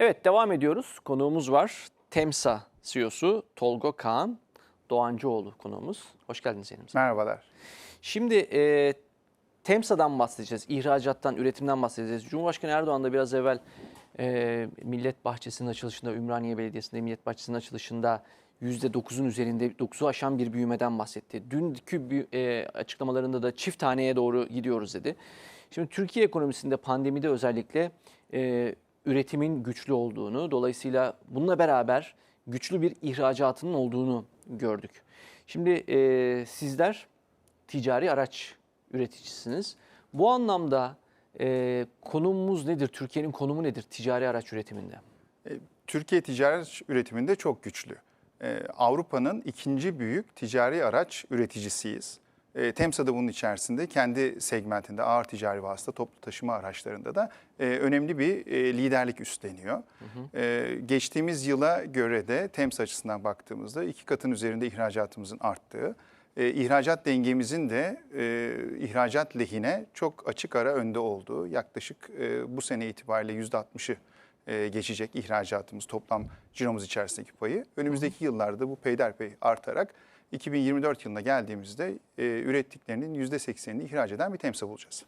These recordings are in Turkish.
Evet devam ediyoruz. Konuğumuz var. Temsa CEO'su Tolga Kaan Doğancıoğlu konuğumuz. Hoş geldiniz yanımıza. Merhabalar. Şimdi e, Temsa'dan bahsedeceğiz. İhracattan, üretimden bahsedeceğiz. Cumhurbaşkanı Erdoğan da biraz evvel e, Millet Bahçesi'nin açılışında, Ümraniye Belediyesi'nde Millet Bahçesi'nin açılışında %9'un üzerinde 9'u aşan bir büyümeden bahsetti. Dünkü e, açıklamalarında da çift taneye doğru gidiyoruz dedi. Şimdi Türkiye ekonomisinde pandemide özellikle e, üretimin güçlü olduğunu, dolayısıyla bununla beraber güçlü bir ihracatının olduğunu gördük. Şimdi e, sizler ticari araç üreticisiniz. Bu anlamda e, konumumuz nedir? Türkiye'nin konumu nedir ticari araç üretiminde? E, Türkiye ticaret üretiminde çok güçlü. E, Avrupa'nın ikinci büyük ticari araç üreticisiyiz. E, Temsa da bunun içerisinde kendi segmentinde ağır ticari vasıta toplu taşıma araçlarında da e, önemli bir e, liderlik üstleniyor. E, geçtiğimiz yıla göre de Temsa açısından baktığımızda iki katın üzerinde ihracatımızın arttığı, e, ihracat dengemizin de e, ihracat lehine çok açık ara önde olduğu yaklaşık e, bu sene itibariyle %60'ı e, geçecek ihracatımız toplam ciromuz içerisindeki payı. Önümüzdeki yıllarda bu peyderpey artarak 2024 yılına geldiğimizde e, ürettiklerinin %80'ini ihraç eden bir temsil bulacağız.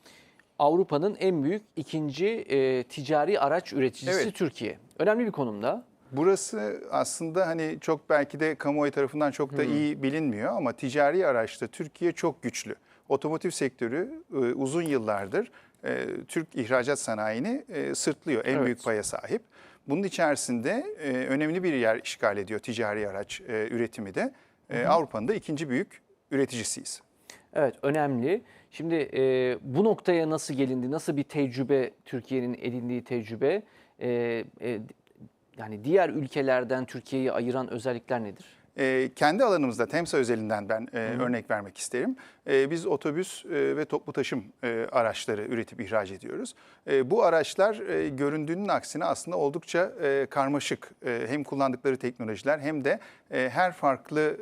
Avrupa'nın en büyük ikinci e, ticari araç üreticisi Evet. Türkiye. Önemli bir konumda. Burası aslında hani çok belki de kamuoyu tarafından çok da iyi bilinmiyor ama ticari araçta Türkiye çok güçlü. Otomotiv sektörü e, uzun yıllardır e, Türk ihracat sanayini e, sırtlıyor. En Evet. büyük paya sahip. Bunun içerisinde e, önemli bir yer işgal ediyor ticari araç e, üretimi de. E, Avrupa'nın da ikinci büyük üreticisiyiz. Evet önemli. Şimdi e, bu noktaya nasıl gelindi? Nasıl bir tecrübe Türkiye'nin edindiği tecrübe? E, e, yani diğer ülkelerden Türkiye'yi ayıran özellikler nedir? E, kendi alanımızda Temsa özelinden ben e, örnek vermek isterim. E, biz otobüs e, ve toplu taşım e, araçları üretip ihraç ediyoruz. E, bu araçlar göründüğünün aksine aslında oldukça karmaşık. Hem kullandıkları teknolojiler hem de her farklı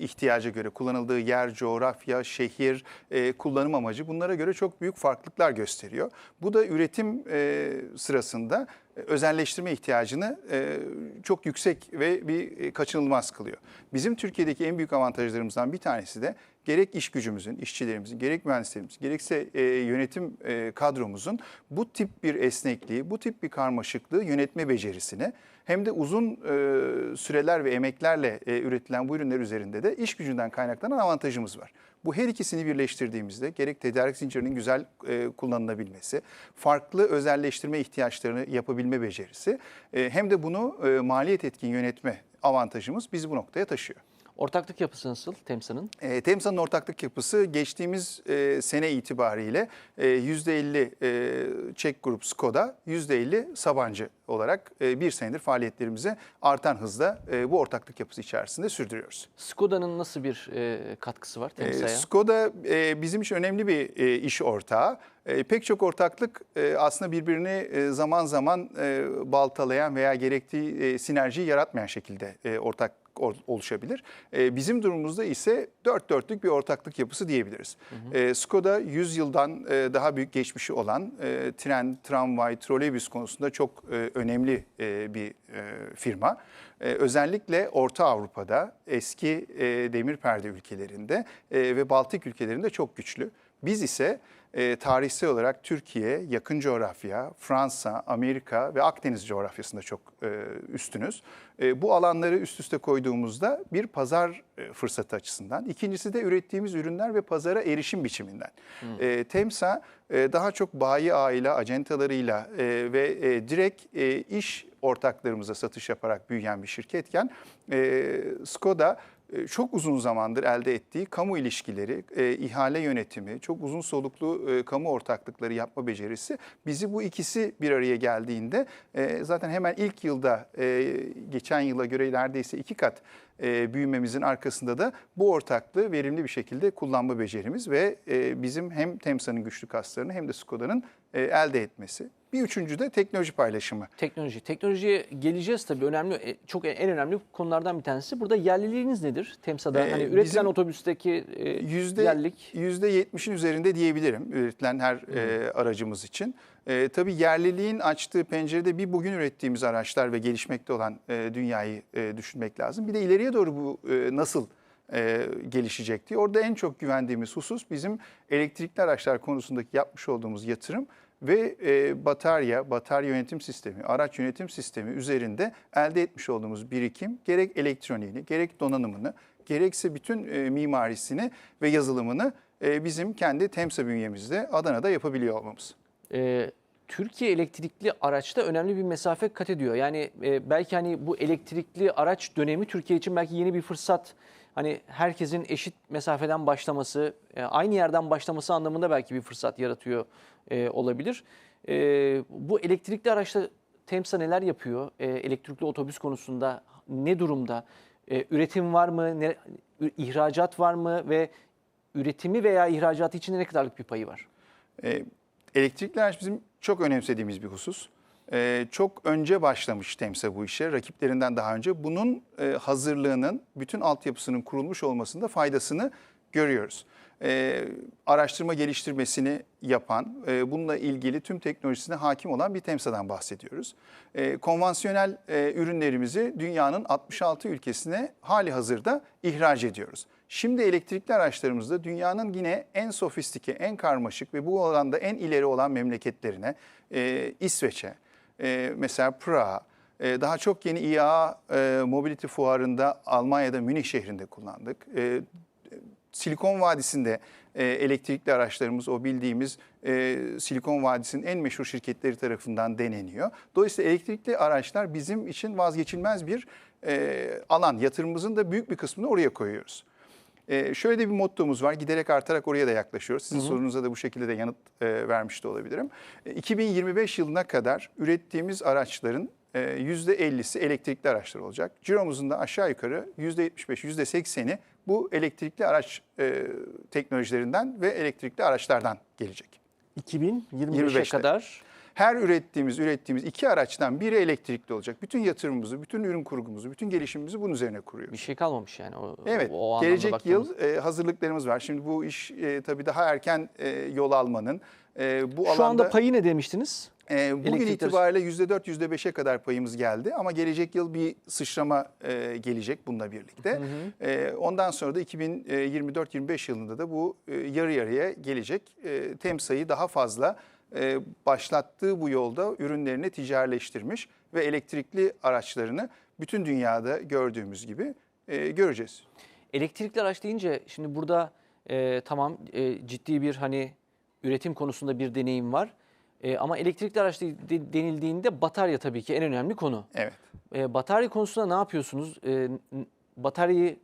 ihtiyaca göre kullanıldığı yer, coğrafya, şehir, kullanım amacı bunlara göre çok büyük farklılıklar gösteriyor. Bu da üretim sırasında özelleştirme ihtiyacını çok yüksek ve bir kaçınılmaz kılıyor. Bizim Türkiye'deki en büyük avantajlarımızdan bir tanesi de gerek iş gücümüzün, işçilerimizin, gerek mühendislerimizin, gerekse e, yönetim e, kadromuzun bu tip bir esnekliği, bu tip bir karmaşıklığı yönetme becerisini hem de uzun e, süreler ve emeklerle e, üretilen bu ürünler üzerinde de iş gücünden kaynaklanan avantajımız var. Bu her ikisini birleştirdiğimizde gerek tedarik zincirinin güzel e, kullanılabilmesi, farklı özelleştirme ihtiyaçlarını yapabilme becerisi e, hem de bunu e, maliyet etkin yönetme avantajımız bizi bu noktaya taşıyor. Ortaklık yapısı nasıl Temsa'nın? E, Temsa'nın ortaklık yapısı geçtiğimiz e, sene itibariyle e, %50 e, Çek Grup Skoda, %50 Sabancı olarak e, bir senedir faaliyetlerimizi artan hızla e, bu ortaklık yapısı içerisinde sürdürüyoruz. Skoda'nın nasıl bir e, katkısı var E, Temsa'ya? Skoda e, bizim için önemli bir e, iş ortağı. E, pek çok ortaklık e, aslında birbirini e, zaman zaman e, baltalayan veya gerektiği e, sinerjiyi yaratmayan şekilde e, ortak or- oluşabilir. E, bizim durumumuzda ise dört dörtlük bir ortaklık yapısı diyebiliriz. E, Skoda 100 yıldan e, daha büyük geçmişi olan e, tren, tramvay, troleybüs konusunda çok e, önemli bir firma. Özellikle Orta Avrupa'da eski e, demir perde ülkelerinde ve Baltık ülkelerinde çok güçlü. Biz ise e, tarihsel olarak Türkiye, yakın coğrafya, Fransa, Amerika ve Akdeniz coğrafyasında çok e, üstünüz. E, bu alanları üst üste koyduğumuzda bir pazar e, fırsatı açısından, ikincisi de ürettiğimiz ürünler ve pazara erişim biçiminden. E, Temsa e, daha çok bayi ağıyla, acentalarıyla e, ve e, direkt e, iş ortaklarımıza satış yaparak büyüyen bir şirketken e, Skoda çok uzun zamandır elde ettiği kamu ilişkileri, e, ihale yönetimi, çok uzun soluklu e, kamu ortaklıkları yapma becerisi bizi bu ikisi bir araya geldiğinde e, zaten hemen ilk yılda e, geçen yıla göre neredeyse iki kat e, büyümemizin arkasında da bu ortaklığı verimli bir şekilde kullanma becerimiz ve e, bizim hem Temsa'nın güçlü kaslarını hem de Skoda'nın e, elde etmesi. Bir üçüncü de teknoloji paylaşımı. Teknoloji. Teknolojiye geleceğiz tabii. Önemli, e, çok en önemli konulardan bir tanesi. Burada yerliliğiniz nedir Temsa'da? Ee, hani üretilen otobüsteki e, Yüzde yerlilik. yüzde yetmişin üzerinde diyebilirim üretilen her e, aracımız için. E, tabii yerliliğin açtığı pencerede bir bugün ürettiğimiz araçlar ve gelişmekte olan e, dünyayı e, düşünmek lazım. Bir de ileriye doğru bu e, nasıl e, gelişecek diye. Orada en çok güvendiğimiz husus bizim elektrikli araçlar konusundaki yapmış olduğumuz yatırım ve e, batarya, batarya yönetim sistemi, araç yönetim sistemi üzerinde elde etmiş olduğumuz birikim gerek elektroniğini, gerek donanımını, gerekse bütün e, mimarisini ve yazılımını e, bizim kendi TEMSA bünyemizde Adana'da yapabiliyor olmamız. Ee, Türkiye elektrikli araçta önemli bir mesafe kat ediyor. Yani e, belki hani bu elektrikli araç dönemi Türkiye için belki yeni bir fırsat. Hani herkesin eşit mesafeden başlaması, e, aynı yerden başlaması anlamında belki bir fırsat yaratıyor e, olabilir. E, bu elektrikli araçta TEMSA neler yapıyor? E, elektrikli otobüs konusunda ne durumda? E, üretim var mı? Ne, ihracat var mı? Ve üretimi veya ihracatı içinde ne kadarlık bir payı var? E, elektrikli araç bizim çok önemsediğimiz bir husus. E, çok önce başlamış TEMSA bu işe, rakiplerinden daha önce. Bunun e, hazırlığının, bütün altyapısının kurulmuş olmasında faydasını görüyoruz. E, araştırma geliştirmesini yapan, e, bununla ilgili tüm teknolojisine hakim olan bir TEMSA'dan bahsediyoruz. E, konvansiyonel e, ürünlerimizi dünyanın 66 ülkesine hali hazırda ihraç ediyoruz. Şimdi elektrikli araçlarımızda dünyanın yine en sofistike, en karmaşık ve bu alanda en ileri olan memleketlerine, e, İsveç'e, e, mesela Prag'a, e, daha çok yeni IAA e, Mobility Fuarı'nda Almanya'da Münih şehrinde kullandık. E, Silikon Vadisi'nde e, elektrikli araçlarımız o bildiğimiz e, Silikon Vadisi'nin en meşhur şirketleri tarafından deneniyor. Dolayısıyla elektrikli araçlar bizim için vazgeçilmez bir e, alan. Yatırımımızın da büyük bir kısmını oraya koyuyoruz. E, şöyle de bir mottomuz var. Giderek artarak oraya da yaklaşıyoruz. Sizin sorunuza da bu şekilde de yanıt e, vermiş de olabilirim. E, 2025 yılına kadar ürettiğimiz araçların e, %50'si elektrikli araçlar olacak. Ciromuzun da aşağı yukarı %75, %80'i bu elektrikli araç e, teknolojilerinden ve elektrikli araçlardan gelecek. 2025'e 25'te. kadar Her ürettiğimiz ürettiğimiz iki araçtan biri elektrikli olacak. Bütün yatırımımızı, bütün ürün kurgumuzu, bütün gelişimimizi bunun üzerine kuruyoruz. bir şey kalmamış yani. O, Evet, o gelecek baktığımız- yıl e, hazırlıklarımız var. Şimdi bu iş e, tabii daha erken e, yol almanın, e, bu Şu alanda... anda payı ne demiştiniz? E, bugün Elektrikli itibariyle %4, %5'e kadar payımız geldi ama gelecek yıl bir sıçrama e, gelecek bununla birlikte. E, ondan sonra da 2024-25 yılında da bu e, yarı yarıya gelecek. E, TEMSA'yı daha fazla e, başlattığı bu yolda ürünlerini ticarileştirmiş ve elektrikli araçlarını bütün dünyada gördüğümüz gibi e, göreceğiz. Elektrikli araç deyince şimdi burada e, tamam e, ciddi bir hani üretim konusunda bir deneyim var. E, ama elektrikli araç de- de- denildiğinde batarya tabii ki en önemli konu. Evet. E, batarya konusunda ne yapıyorsunuz? E, bataryayı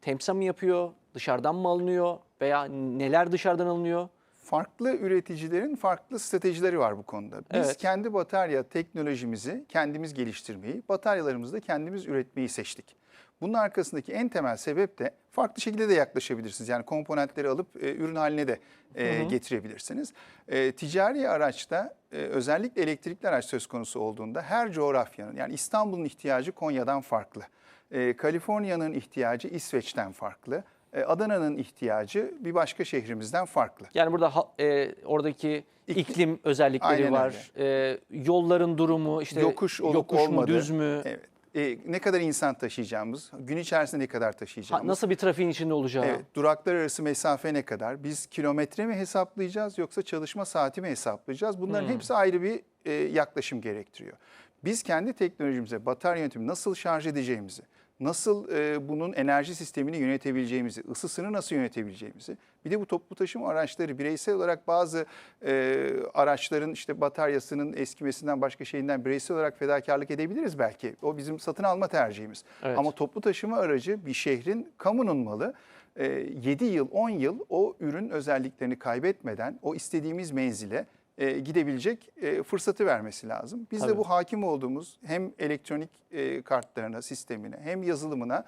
temsa mı yapıyor? Dışarıdan mı alınıyor? Veya neler dışarıdan alınıyor? Farklı üreticilerin farklı stratejileri var bu konuda. Biz Evet. kendi batarya teknolojimizi kendimiz geliştirmeyi, bataryalarımızı da kendimiz üretmeyi seçtik. Bunun arkasındaki en temel sebep de farklı şekilde de yaklaşabilirsiniz. Yani komponentleri alıp e, ürün haline de e, getirebilirsiniz. E, ticari araçta e, özellikle elektrikli araç söz konusu olduğunda her coğrafyanın yani İstanbul'un ihtiyacı Konya'dan farklı. E, Kaliforniya'nın ihtiyacı İsveç'ten farklı. E, Adana'nın ihtiyacı bir başka şehrimizden farklı. Yani burada ha- e, oradaki İklim- iklim özellikleri Aynen var. E, yolların durumu, işte yokuş olup yokuş mu, olmadığı. düz mü? Evet. E, ne kadar insan taşıyacağımız, gün içerisinde ne kadar Ha, taşıyacağımız. nasıl bir trafiğin içinde olacağı? Evet, duraklar arası mesafe ne kadar? Biz kilometre mi hesaplayacağız yoksa çalışma saati mi hesaplayacağız? Bunların Hmm. hepsi ayrı bir e, yaklaşım gerektiriyor. Biz kendi teknolojimize batarya yönetimi nasıl şarj edeceğimizi, nasıl e, bunun enerji sistemini yönetebileceğimizi, ısısını nasıl yönetebileceğimizi, bir de bu toplu taşıma araçları bireysel olarak bazı e, araçların işte bataryasının eskimesinden başka şeyinden bireysel olarak fedakarlık edebiliriz belki. O bizim satın alma tercihimiz. Evet. Ama toplu taşıma aracı bir şehrin kamunun malı. 7 yıl, 10 yıl o ürün özelliklerini kaybetmeden o istediğimiz menzile e, gidebilecek e, fırsatı vermesi lazım. Biz Tabii. de bu hakim olduğumuz hem elektronik e, kartlarına, sistemine hem yazılımına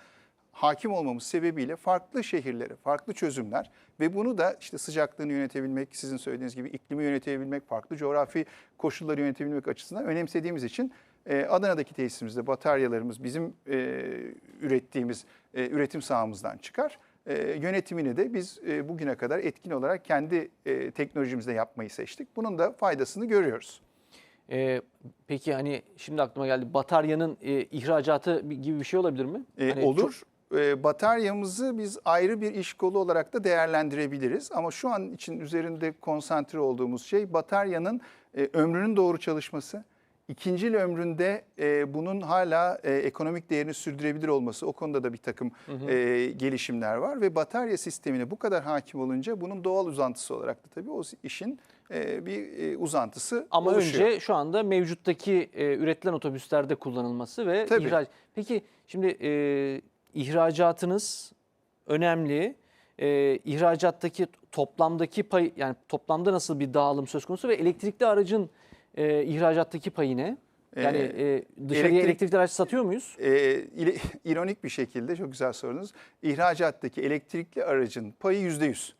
hakim olmamız sebebiyle farklı şehirlere, farklı çözümler ve bunu da işte sıcaklığını yönetebilmek, sizin söylediğiniz gibi iklimi yönetebilmek, farklı coğrafi koşulları yönetebilmek açısından önemsediğimiz için e, Adana'daki tesisimizde bataryalarımız bizim e, ürettiğimiz e, üretim sahamızdan çıkar. E, yönetimini de biz e, bugüne kadar etkin olarak kendi e, teknolojimizde yapmayı seçtik. Bunun da faydasını görüyoruz. Ee, peki hani şimdi aklıma geldi bataryanın e, ihracatı gibi bir şey olabilir mi? E, Hani olur. E, bataryamızı biz ayrı bir iş kolu olarak da değerlendirebiliriz. Ama şu an için üzerinde konsantre olduğumuz şey bataryanın e, ömrünün doğru çalışması. İkincil ömründe e, bunun hala e, ekonomik değerini sürdürebilir olması. O konuda da bir takım e, gelişimler var. Ve batarya sistemine bu kadar hakim olunca bunun doğal uzantısı olarak da tabii o işin e, bir e, uzantısı Ama oluşuyor. önce şu anda mevcuttaki e, üretilen otobüslerde kullanılması ve Tabii. ihraç. Peki şimdi e, ihracatınız önemli. E, ihracattaki toplamdaki pay yani toplamda nasıl bir dağılım söz konusu ve elektrikli aracın e, ihracattaki payı ne? Yani Ee, e, dışarıya elektrik- elektrikli araç satıyor muyuz? E, ile- ironik bir şekilde çok güzel sorunuz. İhracattaki elektrikli aracın payı yüzde yüz.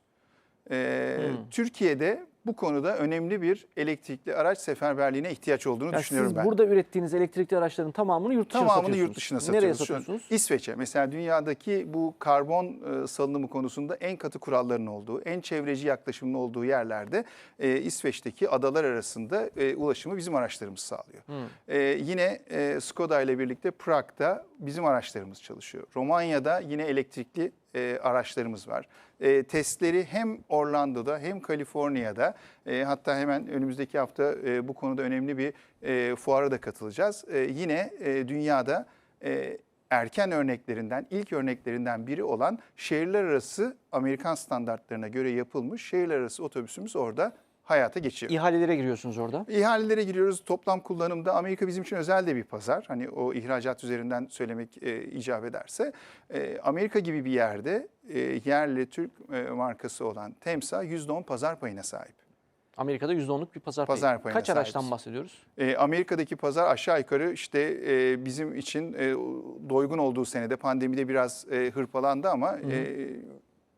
E, Hmm. Türkiye'de bu konuda önemli bir elektrikli araç seferberliğine ihtiyaç olduğunu Yani düşünüyorum siz ben. burada ürettiğiniz elektrikli araçların tamamını yurt dışına Tamamını satıyorsunuz. yurt dışına satıyoruz. Nereye satıyorsunuz? İsveç'e. Mesela dünyadaki bu karbon e, salınımı konusunda en katı kuralların olduğu, en çevreci yaklaşımın olduğu yerlerde e, İsveç'teki adalar arasında e, ulaşımı bizim araçlarımız sağlıyor. E, yine e, Skoda ile birlikte Prag'da bizim araçlarımız çalışıyor. Romanya'da yine elektrikli e, araçlarımız var. E, testleri hem Orlando'da hem Kaliforniya'da e, hatta hemen önümüzdeki hafta e, bu konuda önemli bir e, fuara da katılacağız. E, yine e, dünyada e, erken örneklerinden, ilk örneklerinden biri olan şehirler arası Amerikan standartlarına göre yapılmış şehirler arası otobüsümüz orada hayata geçiyor. İhalelere giriyorsunuz orada. İhalelere giriyoruz. Toplam kullanımda Amerika bizim için özel de bir pazar. Hani o ihracat üzerinden söylemek e, icap ederse. E, Amerika gibi bir yerde e, yerli Türk e, markası olan Temsa %10 pazar payına sahip. Amerika'da %10'luk bir pazar, payı. Pazar payına Kaç araçtan sahibiz. bahsediyoruz? E, Amerika'daki pazar aşağı yukarı işte e, bizim için e, doygun olduğu senede pandemide biraz e, hırpalandı ama e,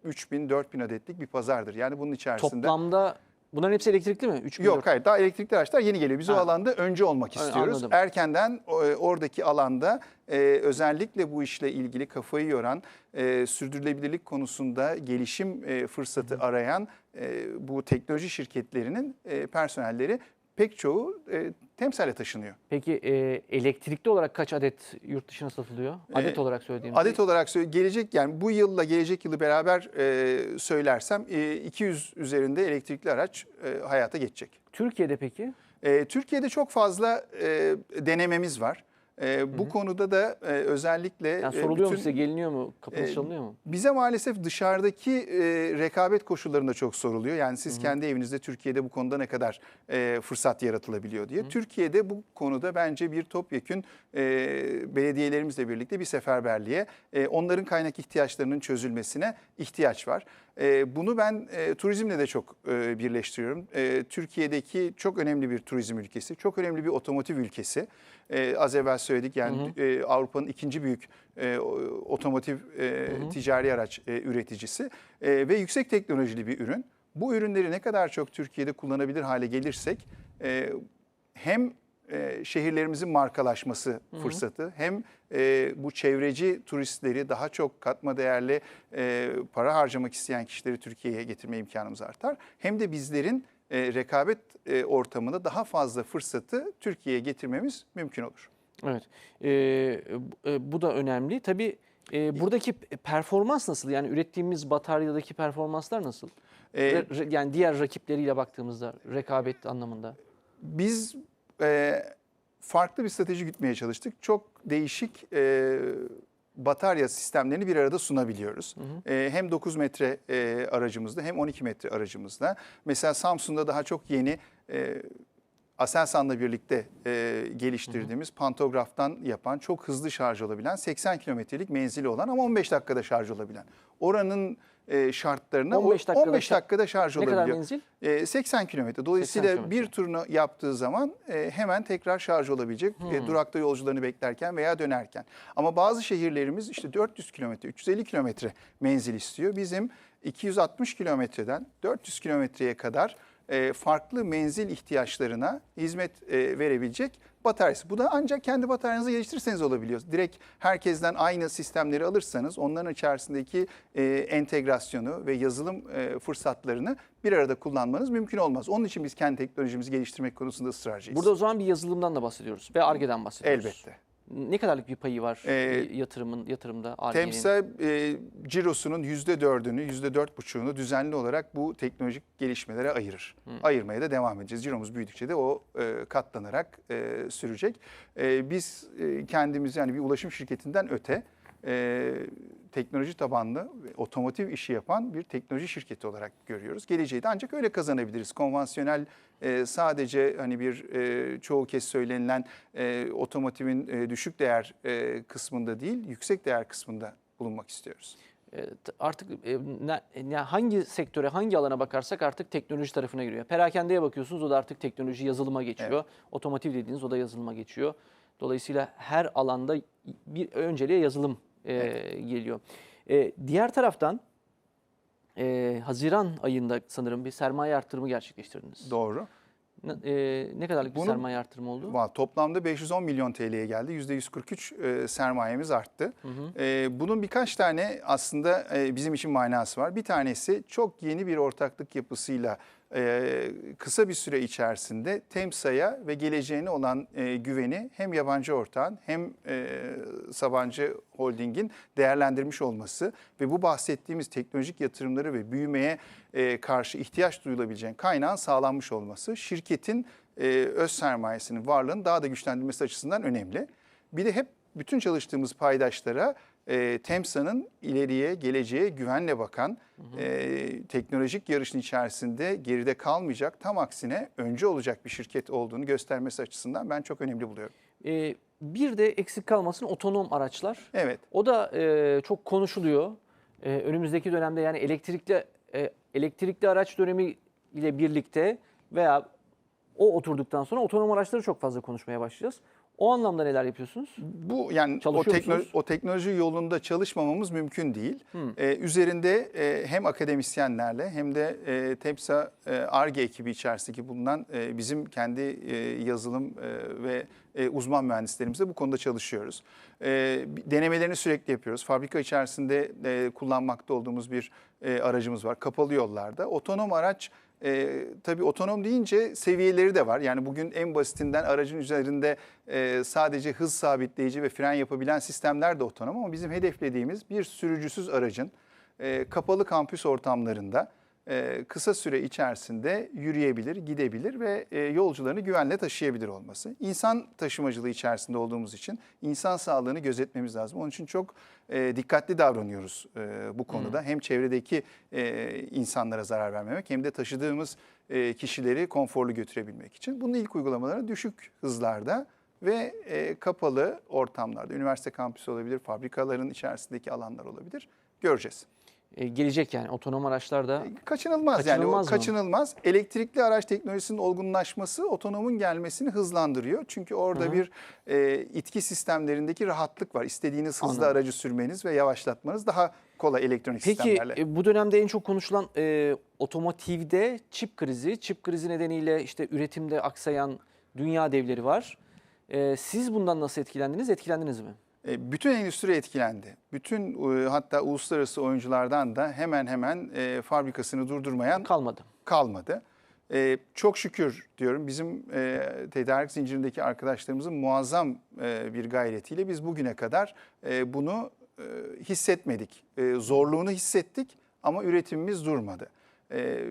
3000 4000 adetlik bir pazardır. Yani bunun içerisinde Toplamda bunların hepsi elektrikli mi? 3 Yok hayır daha elektrikli araçlar yeni geliyor. Biz o Ha. alanda önce olmak istiyoruz. anladım. Erkenden o- oradaki alanda e, özellikle bu işle ilgili kafayı yoran, e, sürdürülebilirlik konusunda gelişim e, fırsatı arayan e, bu teknoloji şirketlerinin e, personelleri pek çoğu e, temsile taşınıyor. Peki e, elektrikli olarak kaç adet yurt dışına satılıyor? Adet E, olarak söylediğimde. Adet olarak gelecek yani bu yılla gelecek yılı beraber e, söylersem e, 200 üzerinde elektrikli araç e, hayata geçecek. Türkiye'de peki? E, Türkiye'de çok fazla e, denememiz var. E, bu konuda da e, özellikle Yani e, soruluyor mu bütün- size, geliniyor mu, kapınız e, çalınıyor mu? Bize maalesef dışarıdaki e, rekabet koşullarında çok soruluyor. Yani siz kendi evinizde Türkiye'de bu konuda ne kadar e, fırsat yaratılabiliyor diye. Türkiye'de bu konuda bence bir topyekün e, belediyelerimizle birlikte bir seferberliğe, e, onların kaynak ihtiyaçlarının çözülmesine ihtiyaç var. E, bunu ben e, turizmle de çok e, birleştiriyorum. E, Türkiye'deki çok önemli bir turizm ülkesi, çok önemli bir otomotiv ülkesi. E, az evvel söyledik yani e, Avrupa'nın ikinci büyük e, otomotiv e, ticari araç e, üreticisi E, ve yüksek teknolojili bir ürün. Bu ürünleri ne kadar çok Türkiye'de kullanabilir hale gelirsek e, hem e, şehirlerimizin markalaşması fırsatı hem e, bu çevreci turistleri daha çok katma değerli e, para harcamak isteyen kişileri Türkiye'ye getirme imkanımız artar. Hem de bizlerin e, rekabet e, ortamında daha fazla fırsatı Türkiye'ye getirmemiz mümkün olur. Evet. E, bu- e, bu da önemli. Tabii e, buradaki performans nasıl? Yani ürettiğimiz bataryadaki performanslar nasıl? E, re- yani diğer rakipleriyle baktığımızda rekabet anlamında. Biz e, farklı bir strateji gütmeye çalıştık. Çok değişik e, batarya sistemlerini bir arada sunabiliyoruz. E, hem 9 metre e, aracımızda hem 12 metre aracımızda. Mesela Samsun'da daha çok yeni e, Aselsan'la birlikte e, geliştirdiğimiz pantograftan yapan çok hızlı şarj olabilen 80 kilometrelik menzili olan ama 15 dakikada şarj olabilen. Oranın e, şartlarına 15 15 dakikada 15 şar- dakikada şarj Ne olabiliyor. kadar menzil? E, 80 kilometre. Dolayısıyla 80 kilometre. bir turunu yaptığı zaman e, hemen tekrar şarj olabilecek. Hmm. e, durakta yolcularını beklerken veya dönerken. Ama bazı şehirlerimiz işte 400 kilometre, 350 kilometre menzil istiyor. Bizim 260 kilometreden 400 kilometreye kadar e, farklı menzil ihtiyaçlarına hizmet e, verebilecek bataryası. Bu da ancak kendi bataryanızı geliştirirseniz olabiliyor. Direkt herkesten aynı sistemleri alırsanız onların içerisindeki e, entegrasyonu ve yazılım e, fırsatlarını bir arada kullanmanız mümkün olmaz. Onun için biz kendi teknolojimizi geliştirmek konusunda ısrarcıyız. Burada o zaman bir yazılımdan da bahsediyoruz ve ARGE'den bahsediyoruz. Elbette. Ne kadarlık bir payı var Ee, yatırımın yatırımda? Temsa e, cirosunun %4'ünü, %4,5'unu düzenli olarak bu teknolojik gelişmelere ayırır. Ayırmaya da devam edeceğiz. Ciromuz büyüdükçe de o e, katlanarak e, sürecek. E, biz e, kendimizi yani bir ulaşım şirketinden öte e, teknoloji tabanlı, otomotiv işi yapan bir teknoloji şirketi olarak görüyoruz. Geleceği de ancak öyle kazanabiliriz. Konvansiyonel e, sadece hani bir e, çoğu kez söylenilen e, otomotivin e, düşük değer e, kısmında değil, yüksek değer kısmında bulunmak istiyoruz. E, artık e, ne, hangi sektöre, hangi alana bakarsak artık teknoloji tarafına giriyor. Perakendeye bakıyorsunuz o da artık teknoloji yazılıma geçiyor. Otomotiv dediğiniz o da yazılıma geçiyor. Dolayısıyla her alanda bir önceliğe yazılım e, geliyor. E, diğer taraftan e, Haziran ayında sanırım bir sermaye artırımı gerçekleştirdiniz. Doğru. Ne, e, ne kadarlık bir Bunun- sermaye artırımı oldu? Va- Toplamda 510 milyon TL'ye geldi. %143 e, sermayemiz arttı. E, bunun birkaç tane aslında e, bizim için manası var. Bir tanesi çok yeni bir ortaklık yapısıyla e, kısa bir süre içerisinde Temsa'ya ve geleceğine olan e, güveni hem yabancı ortağın hem e, Sabancı Holding'in değerlendirmiş olması ve bu bahsettiğimiz teknolojik yatırımları ve büyümeye e, karşı ihtiyaç duyulabileceğin kaynağın sağlanmış olması şirketin öz sermayesinin varlığını daha da güçlendirmesi açısından önemli. Bir de hep bütün çalıştığımız paydaşlara e, Temsa'nın ileriye, geleceğe güvenle bakan, e, teknolojik yarışın içerisinde geride kalmayacak, tam aksine önce olacak bir şirket olduğunu göstermesi açısından ben çok önemli buluyorum. E, bir de eksik kalmasın otonom araçlar. Evet. O da e, çok konuşuluyor. E, önümüzdeki dönemde yani elektrikli e, elektrikli araç dönemi ile birlikte veya o oturduktan sonra otonom araçları çok fazla konuşmaya başlayacağız. O anlamda neler yapıyorsunuz? Bu yani o, Çalışıyor tekno- musunuz? o teknoloji yolunda çalışmamamız mümkün değil. Ee, üzerinde e, hem akademisyenlerle hem de e, TEPSA e, ARGE ekibi içerisindeki bulunan e, bizim kendi e, yazılım e, ve e, uzman mühendislerimizle bu konuda çalışıyoruz. E, denemelerini sürekli yapıyoruz. Fabrika içerisinde e, kullanmakta olduğumuz bir e, aracımız var. Kapalı yollarda. Otonom araç e, tabii otonom deyince seviyeleri de var. Yani bugün en basitinden aracın üzerinde e, sadece hız sabitleyici ve fren yapabilen sistemler de otonom ama bizim hedeflediğimiz bir sürücüsüz aracın e, kapalı kampüs ortamlarında e, kısa süre içerisinde yürüyebilir, gidebilir ve e, yolcularını güvenle taşıyabilir olması. İnsan taşımacılığı içerisinde olduğumuz için insan sağlığını gözetmemiz lazım. Onun için çok e, dikkatli davranıyoruz e, bu konuda. Hem çevredeki e, insanlara zarar vermemek hem de taşıdığımız e, kişileri konforlu götürebilmek için. Bunun ilk uygulamaları düşük hızlarda ve e, kapalı ortamlarda, üniversite kampüsü olabilir, fabrikaların içerisindeki alanlar olabilir. Göreceğiz. E, gelecek yani otonom araçlar da Kaçınılmaz, yani o Kaçınılmaz mı? kaçınılmaz. Elektrikli araç teknolojisinin olgunlaşması otonomun gelmesini hızlandırıyor. Çünkü orada bir e, itki sistemlerindeki rahatlık var. İstediğiniz hızla Anladım. aracı sürmeniz ve yavaşlatmanız daha kolay elektronik Peki sistemlerle. e, bu dönemde en çok konuşulan e, otomotivde çip krizi, çip krizi nedeniyle işte üretimde aksayan dünya devleri var. E, siz bundan nasıl etkilendiniz? Etkilendiniz mi? E, Bütün endüstri etkilendi. Bütün e, hatta uluslararası oyunculardan da hemen hemen e, fabrikasını durdurmayan Kalmadı. kalmadı. Çok şükür diyorum bizim tedarik zincirindeki arkadaşlarımızın muazzam bir gayretiyle biz bugüne kadar bunu hissetmedik. Zorluğunu hissettik ama üretimimiz durmadı. E,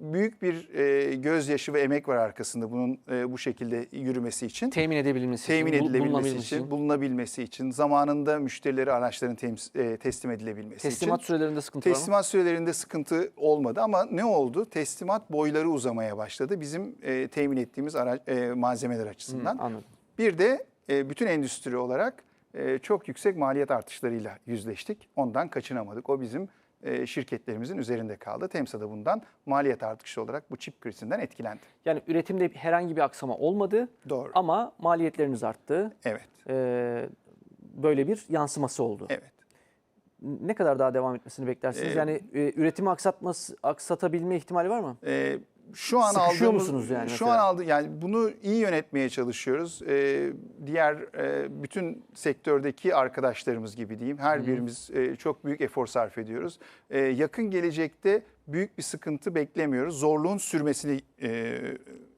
büyük bir e, gözyaşı ve emek var arkasında bunun e, bu şekilde yürümesi için. Temin edebilmesi Temin için, edilebilmesi bulunabilmesi için, bulunabilmesi için, zamanında müşterilere araçların tems- e, teslim edilebilmesi Teslimat için. sürelerinde sıkıntı var mı? Teslimat sürelerinde sıkıntı olmadı ama ne oldu? Teslimat boyları uzamaya başladı bizim e, temin ettiğimiz ara- e, malzemeler açısından. Hı, anladım. Bir de e, bütün endüstri olarak e, çok yüksek maliyet artışlarıyla yüzleştik. Ondan kaçınamadık. O bizim e, şirketlerimizin üzerinde kaldı. Temsa da bundan maliyet artışı olarak bu çip krizinden etkilendi. Yani üretimde herhangi bir aksama olmadı Doğru. ama maliyetleriniz arttı. Evet. E, böyle bir yansıması oldu. Evet. Ne kadar daha devam etmesini beklersiniz? Ee, yani e, üretimi aksatması, aksatabilme ihtimali var mı? Ee, şu an Sıkışıyor aldığımız musunuz yani şu mesela? an aldı yani bunu iyi yönetmeye çalışıyoruz. Ee, diğer e, bütün sektördeki arkadaşlarımız gibi diyeyim. Her birimiz e, çok büyük efor sarf ediyoruz. Ee, yakın gelecekte büyük bir sıkıntı beklemiyoruz. Zorluğun sürmesini e,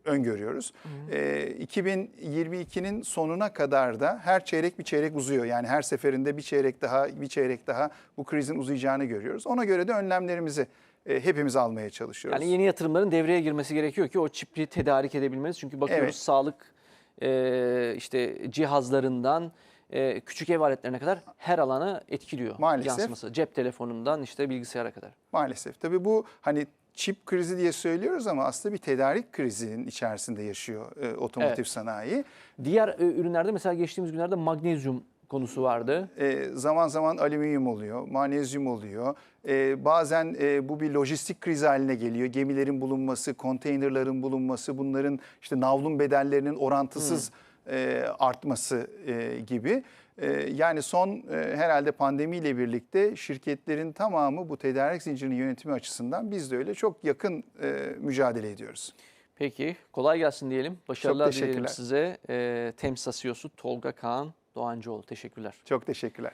öngörüyoruz. Ee, 2022'nin sonuna kadar da her çeyrek bir çeyrek uzuyor. Yani her seferinde bir çeyrek daha, bir çeyrek daha bu krizin uzayacağını görüyoruz. Ona göre de önlemlerimizi e, hepimiz almaya çalışıyoruz. Yani yeni yatırımların devreye girmesi gerekiyor ki o çipi tedarik edebilmeniz. Çünkü bakıyoruz Evet. sağlık e, işte cihazlarından e, küçük ev aletlerine kadar her alana etkiliyor. Maalesef. Yansıması. Cep telefonundan işte bilgisayara kadar. Maalesef. Tabii bu hani çip krizi diye söylüyoruz ama aslında bir tedarik krizinin içerisinde yaşıyor e, otomotiv Evet. sanayi. Diğer e, ürünlerde mesela geçtiğimiz günlerde magnezyum konusu vardı. E, zaman zaman alüminyum oluyor, magnezyum oluyor. E, bazen e, bu bir lojistik kriz haline geliyor. Gemilerin bulunması, konteynerların bulunması, bunların işte navlun bedellerinin orantısız e, artması e, gibi. E, yani son e, herhalde pandemiyle birlikte şirketlerin tamamı bu tedarik zincirinin yönetimi açısından biz de öyle çok yakın e, mücadele ediyoruz. Peki kolay gelsin diyelim. Başarılar dileyelim size. E, Temsa CEO'su Tolga Kaan Doğancıoğlu. Teşekkürler. Çok teşekkürler.